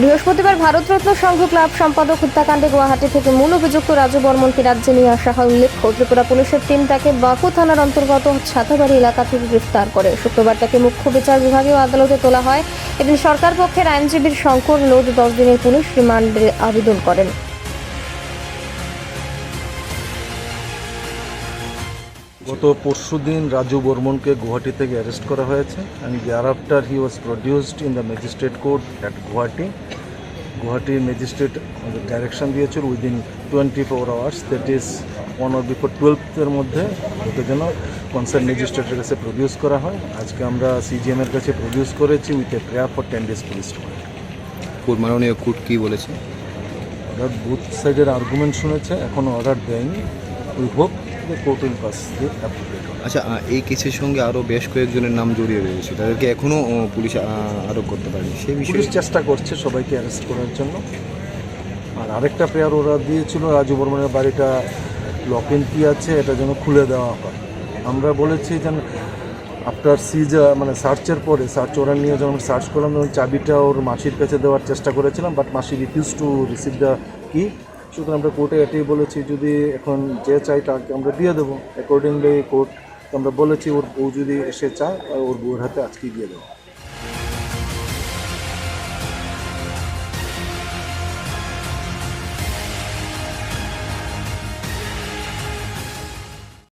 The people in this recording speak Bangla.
বৃহস্পতিবার ভারতরত্ন সংঘ ক্লাব সম্পাদক হত্যাকাণ্ডে গুয়াহাটি থেকে মূল অভিযুক্ত রাজু বর্মনকে রাজ্যে নিয়ে আসা হয় উল্লেখ্য ত্রিপুরা পুলিশের টিম তাকে বাকু থানার অন্তর্গত ছাতাবাড়ি এলাকা থেকে গ্রেফতার করে। শুক্রবার তাকে মুখ্য বিচার বিভাগীয় আদালতে তোলা হয়। এদিন সরকার পক্ষের আইনজীবীর শঙ্কর লোধ দশ দিনের পুলিশ রিমান্ডে আবেদন করেন। গত পরশুদিন রাজু বর্মনকে গুয়াহাটি থেকে অ্যারেস্ট করা হয়েছে and there after he was produced in the magistrate court at Guwahati. গুয়াহাটির ম্যাজিস্ট্রেট আমাদের ডাইরেকশন দিয়েছিল within twenty four hours that is one or before টুয়েলভের মধ্যে ওকে যেন কনসার্ন ম্যাজিস্ট্রেটের কাছে প্রডিউস করা হয়। আজকে আমরা সিজিএম এর কাছে প্রডিউস করেছি with a prayer for ten days police মাননীয় কোর্ট কী বলেছে? অর্ডার বুথ সাইডের আর্গুমেন্ট শুনেছে এখনও অর্ডার দেয়নি। হোপ দ্য পাস আচ্ছা এই কেসের সঙ্গে আরও বেশ কয়েকজনের নাম জড়িয়ে রয়েছে। তাদেরকে এখনও পুলিশ আরোপ করতে পারেনি। সেই বিষয়ে চেষ্টা করছে সবাইকে অ্যারেস্ট করার জন্য। আর আরেকটা প্রেয়ার ওরা দিয়েছিল রাজু বর্মনের বাড়িটা লক ইন কি আছে এটা যেন খুলে দেওয়া হয়। আমরা বলেছি যেন আফটার সিজ মানে সার্চের পরে সার্চ ওরা নিয়ে যখন সার্চ করলাম তখন চাবিটা ওর মাসির কাছে দেওয়ার চেষ্টা করেছিলাম বাট মাসি রিফিউজ টু রিসিভ দ্য কি সুতরাং আমরা কোর্টে এটাই বলেছি, যদি এখন যে চাই তাকে আমরা দিয়ে দেবো। অ্যাকর্ডিংলি কোর্ট, আমরা বলেছি ওর বউ যদি এসে চায়, ওর বউয়ের হাতে আজকেই দিয়ে দেবো।